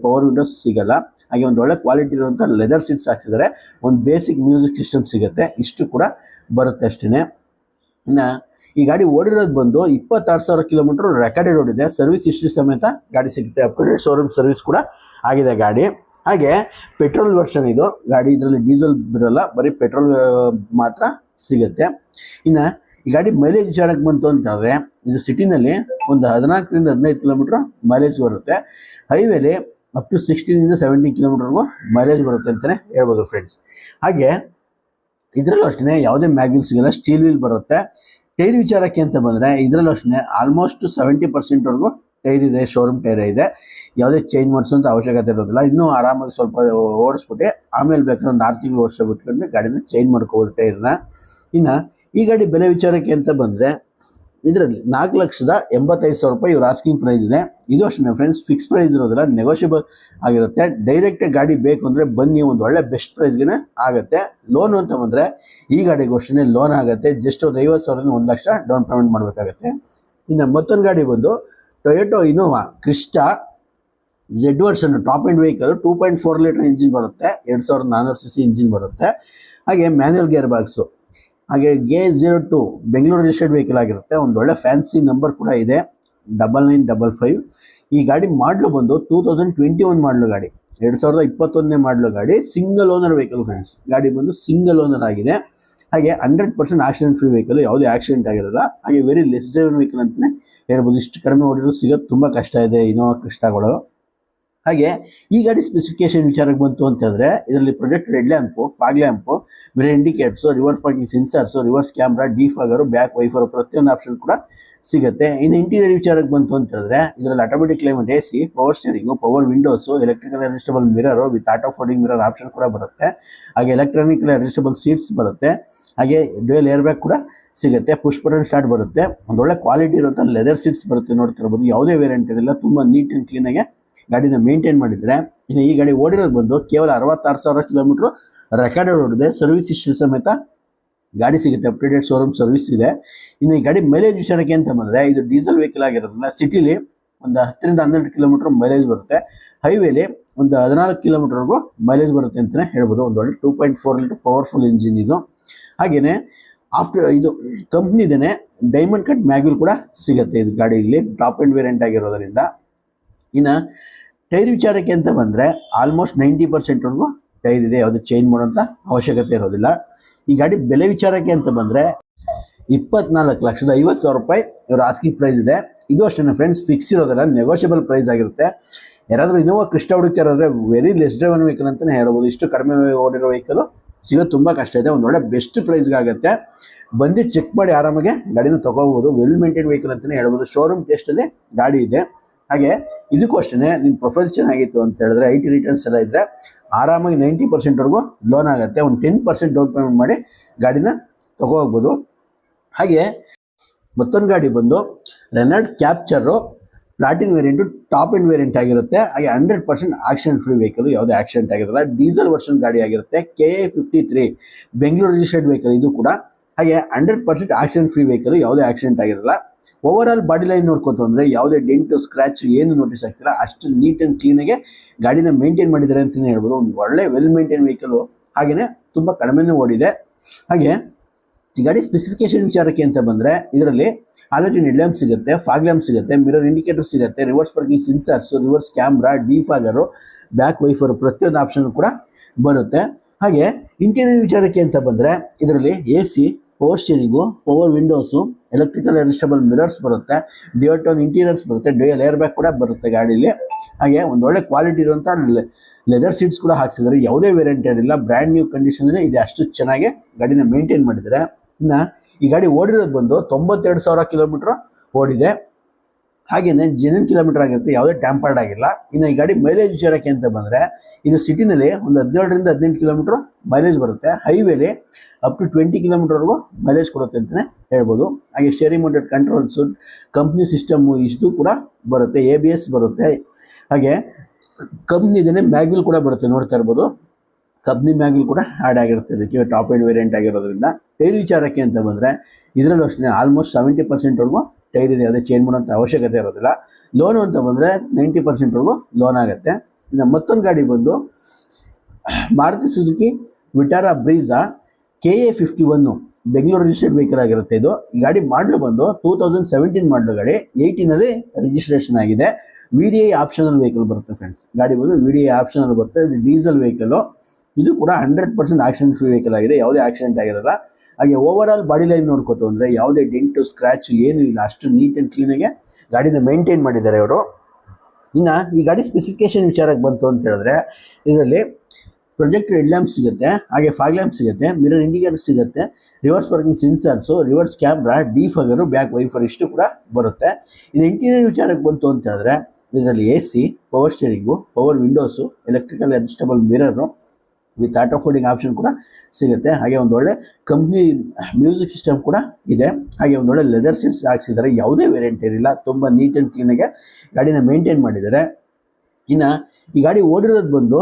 ಪವರ್ ವಿಂಡೋಸ್ ಸಿಗಲ್ಲ. ಹಾಗೆ ಒಂದು ಒಳ್ಳೆ ಕ್ವಾಲಿಟಿ ಇರುವಂಥ ಲೆದರ್ ಸೀಟ್ಸ್ ಹಾಕ್ಸಿದ್ದಾರೆ, ಒಂದು ಬೇಸಿಕ್ ಮ್ಯೂಸಿಕ್ ಸಿಸ್ಟಮ್ ಸಿಗುತ್ತೆ, ಇಷ್ಟು ಕೂಡ ಬರುತ್ತೆ ಅಷ್ಟೇ ಇನ್ನು ಈ ಗಾಡಿ ಓಡಿರೋದು ಬಂದು ಇಪ್ಪತ್ತಾರು ಸಾವಿರ ಕಿಲೋಮೀಟರ್ ರೆಕಾರ್ಡೆಡ್ ಓಡಿದೆ ಸರ್ವಿಸ್ ಇಷ್ಟು ಸಮೇತ ಗಾಡಿ ಸಿಗುತ್ತೆ. ಅಪ್ ಟು ಶೋರೂಮ್ ಸರ್ವಿಸ್ ಕೂಡ ಆಗಿದೆ ಗಾಡಿ. ಹಾಗೆ ಪೆಟ್ರೋಲ್ ವರ್ಷನ್ ಇದು. ಗಾಡಿ ಇದರಲ್ಲಿ ಡೀಸೆಲ್ ಬಿರಲ್ಲ ಬರೀ ಪೆಟ್ರೋಲ್ ಮಾತ್ರ ಸಿಗುತ್ತೆ. ಇನ್ನು ಈ ಗಾಡಿ ಮೈಲೇಜ್ ವಿಚಾರಕ್ಕೆ ಬಂತು ಅಂತಂದರೆ ಇದು ಸಿಟಿನಲ್ಲಿ ಒಂದು ಹದಿನಾಲ್ಕರಿಂದ ಹದಿನೈದು ಕಿಲೋಮೀಟ್ರ್ ಮೈಲೇಜ್ ಬರುತ್ತೆ. ಹೈವೇಲಿ ಅಪ್ ಟು ಸಿಕ್ಸ್ಟೀನಿಂದ ಸೆವೆಂಟೀನ್ ಕಿಲೋಮೀಟರ್ಗೂ ಮೈಲೇಜ್ ಬರುತ್ತೆ ಅಂತಲೇ ಹೇಳ್ಬೋದು ಫ್ರೆಂಡ್ಸ್ ಹಾಗೆ ಇದರಲ್ಲೂ ಅಷ್ಟೇ ಯಾವುದೇ ಮ್ಯಾಗ್ನಿಲ್ ಸಿಗಲ್ಲ, ಸ್ಟೀಲ್ ವೀಲ್ ಬರುತ್ತೆ. ಟೈರ್ ವಿಚಾರಕ್ಕೆ ಅಂತ ಬಂದರೆ ಇದರಲ್ಲೂ ಅಷ್ಟೇ ಆಲ್ಮೋಸ್ಟ್ ಸೆವೆಂಟಿ ಪರ್ಸೆಂಟ್ವರೆಗೂ ಟೈರ್ ಇದೆ ಶೋರೂಮ್ ಟೈರ್ ಇದೆ. ಯಾವುದೇ ಚೇಂಜ್ ಮಾಡಿಸೋಂಥ ಅವಶ್ಯಕತೆ ಇರೋದಿಲ್ಲ. ಇನ್ನೂ ಆರಾಮಾಗಿ ಸ್ವಲ್ಪ ಓಡಿಸ್ಬಿಟ್ಟು ಆಮೇಲೆ ಬೇಕಾದ್ರೆ ಒಂದು ಆರು ತಿಂಗಳು ಬಿಟ್ಕೊಂಡು ಗಾಡಿನ ಚೇಂಜ್ ಮಾಡ್ಕೋಬೋದು ಟೈರ್ನ. ಇನ್ನು ಈ ಗಾಡಿ ಬೆಲೆ ವಿಚಾರಕ್ಕೆ ಅಂತ ಬಂದರೆ ಇದರಲ್ಲಿ ನಾಲ್ಕು ಲಕ್ಷದ ಎಂಬತ್ತೈದು ಸಾವಿರ ರೂಪಾಯಿ ಇವ್ರ ಆಸ್ಕಿಂಗ್ ಪ್ರೈಸ್ ಇದೆ. ಇದು ಅಷ್ಟೇ ಫ್ರೆಂಡ್ಸ್ ಫಿಕ್ಸ್ ಪ್ರೈಸ್ ಇರೋದಿಲ್ಲ ನೆಗೋಷಿಯಬಲ್ ಆಗಿರುತ್ತೆ. ಡೈರೆಕ್ಟಾಗಿ ಗಾಡಿ ಬೇಕು ಅಂದರೆ ಬನ್ನಿ, ಒಂದು ಒಳ್ಳೆ ಬೆಸ್ಟ್ ಪ್ರೈಸ್ಗೆ ಆಗುತ್ತೆ. ಲೋನ್ ಅಂತ ಬಂದರೆ ಈ ಗಾಡಿಗೂ ಅಷ್ಟೇ ಲೋನ್ ಆಗುತ್ತೆ. ಜಸ್ಟ್ ಒಂದು ಐವತ್ತು ಸಾವಿರದಿಂದ ಒಂದು ಲಕ್ಷ ಡೌನ್ ಪೇಮೆಂಟ್ ಮಾಡಬೇಕಾಗತ್ತೆ. ಇನ್ನು ಮತ್ತೊಂದು ಗಾಡಿ ಬಂದು Toyota Innova Crysta Z version top end vehicle two point four litre engine ಬರುತ್ತೆ. ಎರಡು ಸಾವಿರದ ನಾನ್ನೂರು ಸಿ ಸಿ ಇಂಜಿನ್ ಬರುತ್ತೆ. ಹಾಗೆ ಮ್ಯಾನ್ಯಲ್ ಗೇರ್ ಬಾಕ್ಸು ಹಾಗೆ ಗೆ zero two Bengaluru registered vehicle ಆಗಿರುತ್ತೆ. ಒಂದು ಒಳ್ಳೆ ಫ್ಯಾನ್ಸಿ ನಂಬರ್ ಕೂಡ ಇದೆ. ಡಬಲ್ ನೈನ್ ಡಬಲ್ ಫೈವ್ ಈ ಗಾಡಿ ಮಾಡಲು ಬಂದು ಟೂ ತೌಸಂಡ್ ಟ್ವೆಂಟಿ ಒನ್ ಮಾಡಲು ಗಾಡಿ. ಎರಡು ಸಾವಿರದ ಇಪ್ಪತ್ತೊಂದನೇ ಮಾಡಲು ಗಾಡಿ. ಸಿಂಗಲ್ ಓನರ್ ವೆಹಿಕಲ್ ಫ್ರೆಂಡ್ಸ್ ಗಾಡಿ ಬಂದು ಸಿಂಗಲ್ ಓನರ್ ಆಗಿದೆ. ಹಾಗೆ hundred percent accident free vehicle ಯಾವುದೇ ಆಕ್ಸಿಡೆಂಟ್ ಆಗಿರಲ್ಲ. ಹಾಗೆ ವೆರಿ ಲೆಸ್ ಡ್ರೈವರ್ ವೆಹಿಕಲ್ ಅಂತಲೇ ಹೇಳ್ಬೋದು. ಇಷ್ಟು ಕಡಿಮೆ ಓಡಿದ್ರು ಸಿಗೋದು ತುಂಬ ಕಷ್ಟ ಇದೆ. ಇನೋವಾ ಕ್ರಿಸ್ಟಾಗಳು ಹಾಗೆ, ಈ ಗಾಡಿ ಸ್ಪೆಸಿಫಿಕೇಶನ್ ವಿಚಾರಕ್ಕೆ ಬಂತು ಅಂತಂದರೆ, ಇದರಲ್ಲಿ projected lamp fog lamp mirror indicators reverse parking sensors reverse camera defogger back wiper ಪ್ರತಿಯೊಂದು ಆಪ್ಷನ್ ಕೂಡ ಸಿಗುತ್ತೆ. ಇನ್ನು ಇಂಟೀರಿಯರ್ ವಿಚಾರಕ್ಕೆ ಬಂತು ಅಂತ ಹೇಳಿದ್ರೆ ಇದರಲ್ಲಿ automatic climate A C power steering power windows electrical adjustable mirror with auto folding mirror option ಕೂಡ ಬರುತ್ತೆ. ಹಾಗೆ ಎಲೆಕ್ಟ್ರಾನಿಕಲ್ ಅಡ್ಜಸ್ಟಬಲ್ ಸೀಟ್ಸ್ ಬರುತ್ತೆ. ಹಾಗೆ ಡ್ಯೂಯಲ್ ಏರ್ ಬ್ಯಾಗ್ ಕೂಡ ಸಿಗುತ್ತೆ. ಪುಷ್ ಬಟನ್ ಸ್ಟಾರ್ಟ್ ಬರುತ್ತೆ. ಒಂದೊಳ್ಳೆ ಕ್ವಾಲಿಟಿ ಇರುವಂಥ ಲೆದರ್ ಸೀಟ್ಸ್ ಬರುತ್ತೆ ನೋಡ್ತಿರ್ಬೋದು. ಯಾವುದೇ ವೇರಿಯಂಟ್ ಇರಲ್ಲ. ತುಂಬ ನೀಟ್ ಆ್ಯಂಡ್ ಕ್ಲೀನಾಗಿ ಗಾಡಿನ ಮೇಂಟೈನ್ ಮಾಡಿದರೆ, ಇನ್ನು ಈ ಗಾಡಿ ಓಡಿರೋದು ಬಂದು ಕೇವಲ ಅರವತ್ತಾರು ಸಾವಿರ ಕಿಲೋಮೀಟ್ರ್ ರೆಕಾರ್ಡ್ ಓಡಿದೆ ಸರ್ವಿಸ್ ಹಿಸ್ಟ್ರಿ ಸಮೇತ ಗಾಡಿ ಸಿಗುತ್ತೆ ಅಪ್ಡೇಟೆಡ್ ಶೋರೂಮ್ ಸರ್ವಿಸ್ ಇದೆ. ಇನ್ನು ಈ ಗಾಡಿ ಮೈಲೇಜ್ ವಿಚಾರಕ್ಕೆ ಅಂತ ಬಂದರೆ, ಇದು ಡೀಸೆಲ್ ವೆಹಿಕಲ್ ಆಗಿರೋದ್ರಿಂದ ಸಿಟಿಲಿ ಒಂದು ಹತ್ತರಿಂದ ಹನ್ನೆರಡು ಕಿಲೋಮೀಟ್ರ್ ಮೈಲೇಜ್ ಬರುತ್ತೆ. ಹೈವೇಲಿ ಒಂದು ಹದಿನಾಲ್ಕು ಕಿಲೋಮೀಟರ್ವರೆಗೂ ಮೈಲೇಜ್ ಬರುತ್ತೆ ಅಂತಲೇ ಹೇಳ್ಬೋದು. ಒಂದು ಒಳ್ಳೆ two point four litre powerful engine ಇದು. ಹಾಗೆಯೇ ಆಫ್ಟರ್ ಇದು ಕಂಪ್ನಿದೇನೆ ಡೈಮಂಡ್ ಕಟ್ ಮ್ಯಾಗ್ಯೂಲ್ ಕೂಡ ಸಿಗುತ್ತೆ ಇದು ಗಾಡಿಯಲ್ಲಿ ಟಾಪ್ ಆ್ಯಂಡ್ ವೇರಿಯಂಟ್ ಆಗಿರೋದರಿಂದ. ಇನ್ನು ಟೈರ್ ವಿಚಾರಕ್ಕೆ ಅಂತ ಬಂದರೆ ಆಲ್ಮೋಸ್ಟ್ ನೈಂಟಿ ಪರ್ಸೆಂಟ್ವರೆಗೂ ಟೈರ್ ಇದೆ, ಯಾವುದು ಚೇಂಜ್ ಮಾಡೋಂಥ ಅವಶ್ಯಕತೆ ಇರೋದಿಲ್ಲ. ಈ ಗಾಡಿ ಬೆಲೆ ವಿಚಾರಕ್ಕೆ ಅಂತ ಬಂದರೆ ಇಪ್ಪತ್ನಾಲ್ಕು ಲಕ್ಷದ ಐವತ್ತು ಸಾವಿರ ರೂಪಾಯಿ ಇವ್ರ ಆಸ್ಕಿಂಗ್ ಪ್ರೈಸ್ ಇದೆ. ಇದು ಅಷ್ಟೇ ಫ್ರೆಂಡ್ಸ್ ಫಿಕ್ಸ್ ಇರೋದಿಲ್ಲ ನೆಗೋಷಿಯಬಲ್ ಪ್ರೈಸ್ ಆಗಿರುತ್ತೆ. ಯಾರಾದರೂ ಇನ್ನೋವಾ ಕ್ರಿಸ್ಟ ಹುಡುಕ್ತಿರೋದ್ರೆ ವೆರಿ ಲೆಸ್ ಡ್ರೈವನ್ ವೆಹಿಕಲ್ ಅಂತಲೇ ಹೇಳ್ಬೋದು. ಇಷ್ಟು ಕಡಿಮೆ ಓಡಿರೋ ವೆಹಿಕಲು ಸಿಗೋದು ತುಂಬ ಕಷ್ಟ ಇದೆ. ಒಂದು ಒಳ್ಳೆ ಬೆಸ್ಟ್ ಪ್ರೈಸ್ಗಾಗುತ್ತೆ ಬಂದು ಚೆಕ್ ಮಾಡಿ ಆರಾಮಾಗಿ ಗಾಡಿನ ತೊಗೋಬೋದು. ವೆಲ್ ಮೇಂಟೈನ್ ವೆಹಿಕಲ್ ಅಂತಲೇ ಹೇಳ್ಬೋದು ಶೋರೂಮ್ ಟೆಸ್ಟಲ್ಲಿ ಗಾಡಿ ಇದೆ. ಹಾಗೆ ಇದಕ್ಕೂ ಅಷ್ಟೇ ನಿಮ್ಮ ಪ್ರೊಫೈಲ್ ಚೆನ್ನಾಗಿತ್ತು ಅಂತ ಹೇಳಿದ್ರೆ ಐ ಟಿ ರಿಟರ್ನ್ಸ್ ಎಲ್ಲ ಇದ್ದರೆ ಆರಾಮಾಗಿ ನೈಂಟಿ ಪರ್ಸೆಂಟ್ವರೆಗೂ ಲೋನ್ ಆಗುತ್ತೆ. ಒಂದು ಟೆನ್ ಪರ್ಸೆಂಟ್ ಡೌನ್ ಪೇಮೆಂಟ್ ಮಾಡಿ ಗಾಡಿನ ತಗೋಗ್ಬೋದು ಹಾಗೆ ಮತ್ತೊಂದು ಗಾಡಿ ಬಂದು Renault Captur Platine variant top end variant ಆಗಿರುತ್ತೆ. ಹಾಗೆ hundred percent accident free vehicle ಯಾವುದೇ ಆಕ್ಸಿಡೆಂಟ್ ಆಗಿರಲ್ಲ. ಡೀಸೆಲ್ ವರ್ಷನ್ ಗಾಡಿ ಆಗಿರುತ್ತೆ. K A fifty three Bengaluru registered vehicle ಇದು ಕೂಡ. ಹಾಗೆ hundred percent accident free vehicle ಯಾವುದೇ ಆಕ್ಸಿಡೆಂಟ್ ಆಗಿರಲ್ಲ. ಓವರ್ ಆಲ್ ಬಾಡಿ ಲೈನ್ ನೋಡ್ಕೊತು ಅಂದರೆ ಯಾವುದೇ ಡೆಂಟು ಸ್ಕ್ರಾಚ್ ಏನು ನೋಟಿಸ್ ಆಗ್ತಿಲ್ಲ. ಅಷ್ಟು ನೀಟ್ ಆ್ಯಂಡ್ ಕ್ಲೀನಾಗೆ ಗಾಡಿನ ಮೇಂಟೈನ್ ಮಾಡಿದ್ದಾರೆ ಅಂತಲೇ ಹೇಳ್ಬೋದು. ಒಂದು ಒಳ್ಳೆ ವೆಲ್ ಮೇಂಟೈನ್ ವೆಹಿಕಲು ಹಾಗೆಯೇ ತುಂಬ ಕಡಿಮೆನೇ ಓಡಿದೆ. ಹಾಗೆ ಈ ಗಾಡಿ ಸ್ಪೆಸಿಫಿಕೇಶನ್ ವಿಚಾರಕ್ಕೆ ಅಂತ ಬಂದರೆ ಇದರಲ್ಲಿ ಆಲ್ರೆಡಿ ನೆಡ್ ಲ್ಯಾಂಪ್ ಸಿಗುತ್ತೆ ಫಾಗ್ ಲ್ಯಾಂಪ್ ಸಿಗುತ್ತೆ ಮಿರರ್ ಇಂಡಿಕೇಟರ್ ಸಿಗುತ್ತೆ reverse parking sensors reverse camera defogger back wiper ಪ್ರತಿಯೊಂದು ಆಪ್ಷನ್ ಕೂಡ ಬರುತ್ತೆ. ಹಾಗೆ ಇಂಟೀರಿಯರ್ ವಿಚಾರಕ್ಕೆ ಅಂತ ಬಂದರೆ ಇದರಲ್ಲಿ A C power steering power windows electrical adjustable mirrors ಬರುತ್ತೆ ಡಿಯೋಟೋನ್ ಇಂಟೀರಿಯರ್ಸ್ ಬರುತ್ತೆ ಡ್ಯೂಯಲ್ ಏರ್ ಬ್ಯಾಗ್ ಕೂಡ ಬರುತ್ತೆ ಗಾಡೀಲಿ. ಹಾಗೆ ಒಂದು ಒಳ್ಳೆ ಕ್ವಾಲಿಟಿ ಇರುವಂಥ ಲೆದರ್ ಸೀಟ್ಸ್ ಕೂಡ ಹಾಕ್ಸಿದ್ದಾರೆ. ಯಾವುದೇ ವೇರಿಯಂಟ್ ಇರಲಿಲ್ಲ ಬ್ರ್ಯಾಂಡ್ ನ್ಯೂ ಕಂಡೀಷನ್ ಇದೆ. ಅಷ್ಟು ಚೆನ್ನಾಗಿ ಗಾಡಿನ ಮೇಂಟೈನ್ ಮಾಡಿದ್ದಾರೆ. ಇನ್ನು ಈ ಗಾಡಿ ಓಡಿರೋದು ಬಂದು ತೊಂಬತ್ತೆರಡು ಸಾವಿರ ಕಿಲೋಮೀಟ್ರ್ ಓಡಿದೆ. ಹಾಗೇನೆ ಜೆನ್ಯನ್ ಕಿಲೋಮೀಟರ್ ಆಗಿರುತ್ತೆ, ಯಾವುದೇ ಟ್ಯಾಂಪರ್ಡ್ ಆಗಿಲ್ಲ. ಇನ್ನು ಈ ಗಾಡಿ ಮೈಲೇಜ್ ವಿಚಾರಕ್ಕೆ ಅಂತ ಬಂದರೆ, ಇದು ಸಿಟಿನಲ್ಲಿ ಒಂದು ಹದಿನೇಳರಿಂದ ಹದಿನೆಂಟು ಕಿಲೋಮೀಟರ್ ಮೈಲೇಜ್ ಬರುತ್ತೆ. ಹೈವೇಲಿ ಅಪ್ ಟು ಟ್ವೆಂಟಿ ಕಿಲೋಮೀಟರ್ವರೆಗೂ ಮೈಲೇಜ್ ಕೊಡುತ್ತೆ ಅಂತಲೇ ಹೇಳ್ಬೋದು. ಹಾಗೆ steering mounted controls company system ಇಷ್ಟು ಕೂಡ ಬರುತ್ತೆ ಎ ಬಿ ಎಸ್ ಬರುತ್ತೆ. ಹಾಗೆ ಕಂಪ್ನಿದೇ ಮ್ಯಾಗ್ವಿಲ್ ಕೂಡ ಬರುತ್ತೆ, ನೋಡ್ತಾ ಇರ್ಬೋದು. ಕಂಪ್ನಿ ಮ್ಯಾಗ್ವಿಲ್ ಕೂಡ ಆ್ಯಡ್ ಆಗಿರುತ್ತೆ ಇದಕ್ಕೆ ಟಾಪ್ ಎಂಡ್ ವೇರಿಯಂಟ್ ಆಗಿರೋದ್ರಿಂದ. ಟೈರ್ ವಿಚಾರಕ್ಕೆ ಅಂತ ಬಂದರೆ, ಇದರಲ್ಲೂ ಅಷ್ಟೇ ಆಲ್ಮೋಸ್ಟ್ ಸೆವೆಂಟಿ ಪರ್ಸೆಂಟ್ವರೆಗೂ ಟೈರ್ ಇದೆ ಅದೇ ಚೇಂಜ್ ಮಾಡೋಂಥ ಅವಶ್ಯಕತೆ ಇರೋದಿಲ್ಲ. ಲೋನು ಅಂತ ಬಂದರೆ ನೈಂಟಿ ಪರ್ಸೆಂಟ್ವರೆಗೂ ಲೋನ್ ಆಗುತ್ತೆ. ಇನ್ನು ಮತ್ತೊಂದು ಗಾಡಿ ಬಂದು, Maruti Suzuki Vitara Brezza K A fifty one Bengaluru registered vehicle ಆಗಿರುತ್ತೆ ಇದು. ಈ ಗಾಡಿ ಮಾಡಲು ಬಂದು ಟೂ ತೌಸಂಡ್ ಸೆವೆಂಟೀನ್ ಮಾಡಲು ಗಾಡಿ ಏಯ್ಟೀನಲ್ಲಿ ರಿಜಿಸ್ಟ್ರೇಷನ್ ಆಗಿದೆ. V D I optional vehicle ಬರುತ್ತೆ ಫ್ರೆಂಡ್ಸ್ ಗಾಡಿ ಬಂದು ವಿ ಡಿ ಐ ಆಪ್ಷನಲ್ ಬರುತ್ತೆ. ಇದು ಡೀಸೆಲ್ ವೆಹಿಕಲು ಇದು ಕೂಡ hundred percent accident free vehicle ಆಗಿದೆ. ಯಾವುದೇ ಆಕ್ಸಿಡೆಂಟ್ ಆಗಿರಲ್ಲ. ಹಾಗೆ ಓವರ್ ಆಲ್ ಬಾಡಿ ಲೈನ್ ನೋಡ್ಕೋತು ಅಂದರೆ ಯಾವುದೇ ಡೆಂಟು ಸ್ಕ್ರ್ಯಾಚ್ ಏನೂ ಇಲ್ಲ. ಅಷ್ಟು ನೀಟ್ ಆ್ಯಂಡ್ ಕ್ಲೀನಾಗೆ ಗಾಡಿನ ಮೇಂಟೈನ್ ಮಾಡಿದ್ದಾರೆ ಅವರು ಇನ್ನು ಈ ಗಾಡಿ ಸ್ಪೆಸಿಫಿಕೇಶನ್ ವಿಚಾರಕ್ಕೆ ಬಂತು ಅಂತ ಹೇಳಿದ್ರೆ, ಇದರಲ್ಲಿ ಪ್ರೊಜೆಕ್ಟ್ ಹೆಡ್ ಲ್ಯಾಂಪ್ ಸಿಗುತ್ತೆ, ಹಾಗೆ ಫಾಗ್ ಲ್ಯಾಂಪ್ ಸಿಗುತ್ತೆ ಮಿರರ್ ಇಂಡಿಕೇಟರ್ ಸಿಗುತ್ತೆ reverse parking sensors reverse camera defogger back wiper ಇಷ್ಟು ಕೂಡ ಬರುತ್ತೆ. ಇದು ಇಂಟೀರಿಯರ್ ವಿಚಾರಕ್ಕೆ ಬಂತು ಅಂತ ಹೇಳಿದ್ರೆ, ಇದರಲ್ಲಿ A C power steering power windows electrical adjustable mirror with auto folding option ಕೂಡ ಸಿಗುತ್ತೆ. ಹಾಗೆ ಒಂದು ಒಳ್ಳೆ ಕಂಪ್ನಿ ಮ್ಯೂಸಿಕ್ ಸಿಸ್ಟಮ್ ಕೂಡ ಇದೆ. ಹಾಗೆ ಒಂದು ಒಳ್ಳೆ ಲೆದರ್ ಸೀಟ್ಸ್ ಹಾಕ್ಸಿದ್ದಾರೆ. ಯಾವುದೇ ವೇರಿಯಂಟ್ ಇರಲಿಲ್ಲ ತುಂಬ ನೀಟ್ ಆ್ಯಂಡ್ ಕ್ಲೀನಾಗೆ ಗಾಡಿನ ಮೇಂಟೈನ್ ಮಾಡಿದ್ದಾರೆ. ಇನ್ನು ಈ ಗಾಡಿ ಓಡಿರೋದು ಬಂದು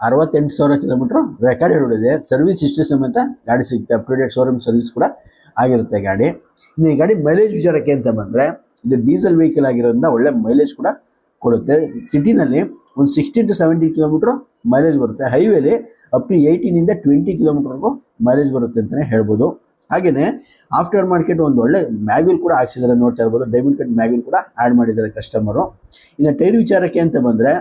ಅರವತ್ತೆಂಟು ಸಾವಿರ ಕಿಲೋಮೀಟ್ರ್ ರೆಕಾರ್ಡ್ ಹೇಳಿದೆ ಸರ್ವಿಸ್ ಇಷ್ಟು ಸಮೇತ ಗಾಡಿ ಸಿಗುತ್ತೆ. ಅಪ್ ಶೋರೂಮ್ ಸರ್ವಿಸ್ ಕೂಡ ಆಗಿರುತ್ತೆ ಗಾಡಿ. ಇನ್ನು ಈ ಗಾಡಿ ಮೈಲೇಜ್ ವಿಚಾರಕ್ಕೆ ಅಂತ ಬಂದರೆ ಇದು ಡೀಸೆಲ್ ವೆಹಿಕಲ್ ಆಗಿರೋದ್ರಿಂದ ಒಳ್ಳೆ ಮೈಲೇಜ್ ಕೂಡ ಕೊಡುತ್ತೆ. ಸಿಟಿನಲ್ಲಿ ಒಂದು sixty to seventy kilometre mileage ಬರುತ್ತೆ. ಹೈವೇಲಿ ಅಪ್ ಟು ಏಯ್ಟೀನಿಂದ ಟ್ವೆಂಟಿ ಕಿಲೋಮೀಟರ್ಗೂ ಮೈಲೇಜ್ ಬರುತ್ತೆ ಅಂತಲೇ ಹೇಳ್ಬೋದು. ಹಾಗೆಯೇ ಆಫ್ಟರ್ ಮಾರ್ಕೆಟ್ ಒಂದು ಒಳ್ಳೆ ಮ್ಯಾಗ್ವಿಲ್ ಕೂಡ ಹಾಕ್ಸಿದ್ದಾರೆ ನೋಡ್ತಾ ಇರ್ಬೋದು. ಡೈಮಂಡ್ ಕಟ್ ಮ್ಯಾಗ್ವಿಲ್ ಕೂಡ ಆ್ಯಡ್ ಮಾಡಿದ್ದಾರೆ ಕಸ್ಟಮರು ಇನ್ನು ಟೈರ್ ವಿಚಾರಕ್ಕೆ ಅಂತ ಬಂದರೆ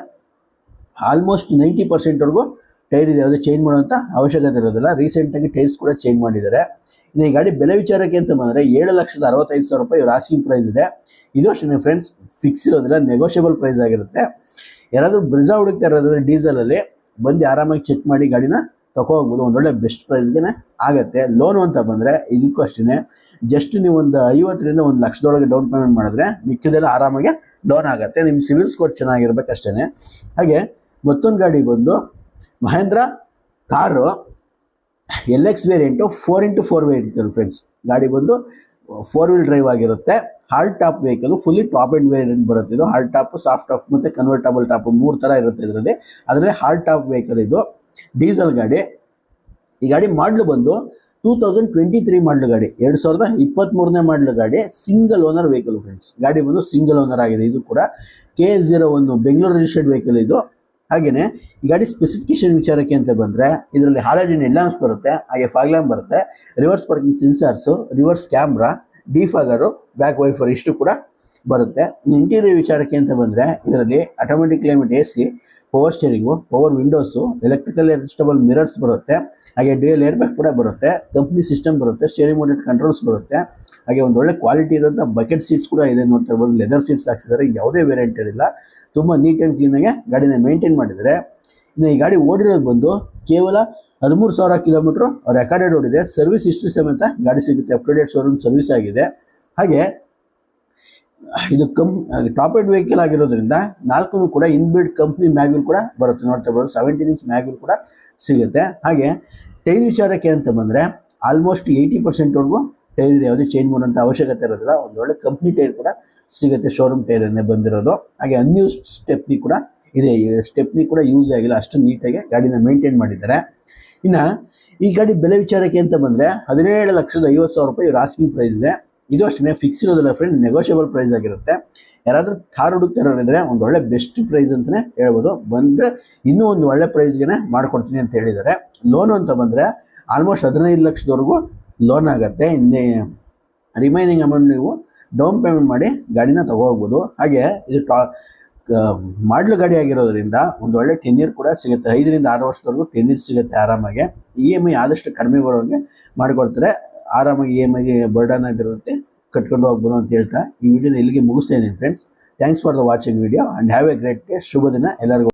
ಆಲ್ಮೋಸ್ಟ್ ನೈಂಟಿ ಪರ್ಸೆಂಟ್ವರೆಗೂ ಟೈರ್ ಇದೆ ಯಾವುದೇ ಚೇಂಜ್ ಮಾಡುವಂಥ ಅವಶ್ಯಕತೆ ಇರೋದಿಲ್ಲ. ರೀಸೆಂಟಾಗಿ ಟೈರ್ಸ್ ಕೂಡ ಚೇಂಜ್ ಮಾಡಿದ್ದಾರೆ. ಇನ್ನು ಈ ಗಾಡಿ ಬೆಲೆ ವಿಚಾರಕ್ಕೆ ಅಂತ ಬಂದರೆ ಏಳು ಲಕ್ಷದ ಅರವತ್ತೈದು ಸಾವಿರ ರೂಪಾಯಿ ಇವ್ರ ಆಸ್ಕಿಂಗ್ ಪ್ರೈಸ್ ಇದೆ. ಇದು ಅಷ್ಟೇ ಫ್ರೆಂಡ್ಸ್ ಫಿಕ್ಸ್ ಇರೋದಿಲ್ಲ ನೆಗೋಷಿಯಬಲ್ ಪ್ರೈಸ್ ಆಗಿರುತ್ತೆ. ಯಾರಾದರೂ ಬ್ರಿಜಾ ಹುಡುಕ್ತಾ ಇರೋದ್ರೆ ಡೀಸೆಲಲ್ಲಿ ಬಂದು ಆರಾಮಾಗಿ ಚೆಕ್ ಮಾಡಿ ಗಾಡಿನ ತಗೋ ಹೋಗ್ಬೋದು. ಒಂದೊಳ್ಳೆ ಬೆಸ್ಟ್ ಪ್ರೈಸ್ಗೆ ಆಗುತ್ತೆ. ಲೋನು ಅಂತ ಬಂದರೆ ಇದಕ್ಕೂ ಅಷ್ಟೇ ಜಸ್ಟ್ ನೀವು ಒಂದು ಐವತ್ತರಿಂದ ಒಂದು ಲಕ್ಷದೊಳಗೆ ಡೌನ್ ಪೇಮೆಂಟ್ ಮಾಡಿದ್ರೆ ಮಿಕ್ಕಿದೆಲ್ಲ ಆರಾಮಾಗಿ ಲೋನ್ ಆಗುತ್ತೆ. ನಿಮ್ಮ ಸಿವಿಲ್ ಸ್ಕೋರ್ ಚೆನ್ನಾಗಿರ್ಬೇಕು ಅಷ್ಟೇ ಹಾಗೆ ಮತ್ತೊಂದು ಗಾಡಿ ಬಂದು Mahindra car L X variant four into four vehicle friends ಗಾಡಿ ಬಂದು ಫೋರ್ ವೀಲ್ ಡ್ರೈವ್ ಆಗಿರುತ್ತೆ. Hard top vehicle fully top end variant ಬರುತ್ತೆ ಇದು. ಹಾರ್ಡ್ ಟಾಪ್ ಸಾಫ್ಟ್ ಟಾಪ್ ಮತ್ತು ಕನ್ವರ್ಟಬಲ್ ಟಾಪ್ ಮೂರು ಥರ ಇರುತ್ತೆ ಇದರಲ್ಲಿ. ಅದರಲ್ಲಿ ಹಾರ್ಡ್ ಟಾಪ್ ವೆಹಿಕಲ್ ಇದು. ಡೀಸೆಲ್ ಗಾಡಿ. ಈ ಗಾಡಿ ಮಾಡಲು ಬಂದು ಟೂ ತೌಸಂಡ್ ಟ್ವೆಂಟಿ ತ್ರೀ ಮಾಡಲು ಗಾಡಿ. ಎರಡು ಸಾವಿರದ ಇಪ್ಪತ್ತ್ಮೂರನೇ ಮಾಡಲ್ ಗಾಡಿ. ಸಿಂಗಲ್ ಓನರ್ ವೆಹಿಕಲ್ ಫ್ರೆಂಡ್ಸ್ ಗಾಡಿ ಬಂದು ಸಿಂಗಲ್ ಓನರ್ ಆಗಿದೆ. ಇದು ಕೂಡ ಕೆ ಎಸ್ ಜೀರೋ ಒಂದು ಬೆಂಗಳೂರು ರಿಜಿಸ್ಟರ್ಡ್ ವೆಹಿಕಲ್ ಇದು. ಹಾಗೆಯೇ ಗಾಡಿ ಸ್ಪೆಸಿಫಿಕೇಶನ್ ವಿಚಾರಕ್ಕೆ ಅಂತ ಬಂದರೆ, ಇದರಲ್ಲಿ ಹಾಲಜಿನ್ ಹೆಡ್ಲಾಂಪ್ಸ್ ಬರುತ್ತೆ, ಹಾಗೆ ಫಾಗ್ ಲ್ಯಾಂಪ್ ಬರುತ್ತೆ reverse parking sensors reverse camera defogger back wiper ಇಷ್ಟು ಕೂಡ ಬರುತ್ತೆ. ಇಂಟೀರಿಯರ್ ವಿಚಾರಕ್ಕೆ ಅಂತ ಬಂದರೆ ಇದರಲ್ಲಿ automatic climate A C power steering power windows electrical adjustable mirrors ಬರುತ್ತೆ. ಹಾಗೆ ಡ್ಯೂಯಲ್ ಏರ್ ಬ್ಯಾಗ್ ಕೂಡ ಬರುತ್ತೆ. ಕಂಪ್ನಿ ಸಿಸ್ಟಮ್ ಬರುತ್ತೆ ಸ್ಟೇರಿಂಗ್ ಮೋಡೆಡ್ ಕಂಟ್ರೋಲ್ಸ್ ಬರುತ್ತೆ. ಹಾಗೆ ಒಂದು ಒಳ್ಳೆ ಕ್ವಾಲಿಟಿ ಇರೋಂಥ ಬಕೆಟ್ ಸೀಟ್ಸ್ ಕೂಡ ಇದೆ ನೋಡ್ತಾ ಇರ್ಬೋದು. ಲೆದರ್ ಸೀಟ್ಸ್ ಹಾಕ್ಸಿದ್ದಾರೆ. ಯಾವುದೇ ವೇರಿಯಂಟ್ ಇರಲಿಲ್ಲ ತುಂಬ ನೀಟ್ ಆ್ಯಂಡ್ ಕ್ಲೀನಾಗೆ ಗಾಡಿನ ಮೇಂಟೈನ್ ಮಾಡಿದ್ದಾರೆ. ಈ ಗಾಡಿ ಓಡಿರೋದು ಬಂದು ಕೇವಲ ಹದಿಮೂರು ಸಾವಿರ ಕಿಲೋಮೀಟ್ರು ರೆಕಾರ್ಡೆಡ್ ಓಡಿದೆ ಸರ್ವಿಸ್ ಹಿಸ್ಟ್ರಿ ಸಮೇತ ಗಾಡಿ ಸಿಗುತ್ತೆ. ಅಪ್ ಟು ಶೋರೂಮ್ ಸರ್ವಿಸ್ ಆಗಿದೆ. ಹಾಗೆ, ಇದು ಕಂ ಟಾಪ್ ಎಂಡ್ ವೆಹಿಕಲ್ ಆಗಿರೋದ್ರಿಂದ ನಾಲ್ಕು ಕೂಡ ಇನ್ಬಿಲ್ಡ್ ಕಂಪ್ನಿ ಮ್ಯಾಗ್ಯೂಲ್ ಕೂಡ ಬರುತ್ತೆ. ನೋಡ್ತಾ ಬರೋದು ಸೆವೆಂಟೀನ್ ಇಂಚ್ ಮ್ಯಾಗ್ಯೂಲ್ ಕೂಡ ಸಿಗುತ್ತೆ. ಹಾಗೆ ಟೈರ್ ವಿಚಾರಕ್ಕೆ ಅಂತ ಬಂದರೆ ಆಲ್ಮೋಸ್ಟ್ ಏಯ್ಟಿ ಪರ್ಸೆಂಟ್ವರೆಗೂ ಟೈರ್ ಇದೆ. ಯಾವುದೇ ಚೇಂಜ್ ಮಾಡೋಂಥ ಅವಶ್ಯಕತೆ ಇರೋದಿಲ್ಲ. ಒಂದೊಳ್ಳೆ ಕಂಪ್ನಿ ಟೈರ್ ಕೂಡ ಸಿಗುತ್ತೆ. ಶೋರೂಮ್ ಟೈರನ್ನೇ ಬಂದಿರೋದು. ಹಾಗೆ ಅನ್ಯೂಸ್ ಸ್ಟೆಪ್ನಿ ಕೂಡ ಇದೆ. ಸ್ಟೆಪ್ನಿ ಕೂಡ ಯೂಸ್ ಆಗಿಲ್ಲ. ಅಷ್ಟು ನೀಟಾಗಿ ಗಾಡಿನ ಮೇಂಟೈನ್ ಮಾಡಿದ್ದಾರೆ. ಇನ್ನು ಈ ಗಾಡಿ ಬೆಲೆ ವಿಚಾರಕ್ಕೆ ಅಂತ ಬಂದರೆ ಹದಿನೇಳು ಲಕ್ಷದ ಐವತ್ತು ಸಾವಿರ ರೂಪಾಯಿ ರಾಸ್ಕಿಂಗ್ ಪ್ರೈಸ್ ಇದೆ. ಇದು ಅಷ್ಟೇ ಫಿಕ್ಸ್ ಇರೋದಿಲ್ಲ ಫ್ರೆಂಡ್ ನೆಗೋಷಿಯಬಲ್ ಪ್ರೈಸ್ ಆಗಿರುತ್ತೆ. ಯಾರಾದರೂ ಕಾರ್ ಹುಡುಕ್ತಿರೋರಿದ್ರೆ ಒಂದು ಒಳ್ಳೆ ಬೆಸ್ಟ್ ಪ್ರೈಸ್ ಅಂತಲೇ ಹೇಳ್ಬೋದು. ಬಂದರೆ ಇನ್ನೂ ಒಂದು ಒಳ್ಳೆ ಪ್ರೈಸ್ಗೆ ಮಾಡಿಕೊಡ್ತೀನಿ ಅಂತ ಹೇಳಿದ್ದಾರೆ. ಲೋನು ಅಂತ ಬಂದರೆ ಆಲ್ಮೋಸ್ಟ್ ಹದಿನೈದು ಲಕ್ಷದವರೆಗೂ ಲೋನ್ ಆಗುತ್ತೆ. ಇನ್ನೇ ರಿಮೈನಿಂಗ್ ಅಮೌಂಟ್ ನೀವು ಡೌನ್ ಪೇಮೆಂಟ್ ಮಾಡಿ ಗಾಡಿನ ತಗೋಗ್ಬೋದು ಹಾಗೆ ಇದು ಟಾ ಮಾಡಲು ಗಾಡಿ ಆಗಿರೋದ್ರಿಂದ ಒಂದು ಒಳ್ಳೆ ಟೆನ್ಯರ್ ಕೂಡ ಸಿಗುತ್ತೆ. ಐದರಿಂದ ಆರು ವರ್ಷದವರೆಗೂ ಟೆನ್ಯರ್ ಸಿಗುತ್ತೆ ಆರಾಮಾಗಿ. ಇ ಎಂ ಐ ಆದಷ್ಟು ಕಡಿಮೆ ಬರೋಂಗೆ ಮಾಡಿಕೊಡ್ತಾರೆ. ಆರಾಮಾಗಿ ಇ ಎಂ ಐಗೆ ಬರ್ಡನ್ ಆಗಿರುತ್ತೆ, ಕಟ್ಕೊಂಡು ಹೋಗ್ಬೋದು ಅಂತ ಹೇಳ್ತಾ ಈ ವಿಡಿಯೋನ ಇಲ್ಲಿಗೆ ಮುಗಿಸ್ತಾ ಇದ್ದೀನಿ friends thanks for the watching video and have a great day ಶುಭ ದಿನ. ಎಲ್ಲರಿಗೂ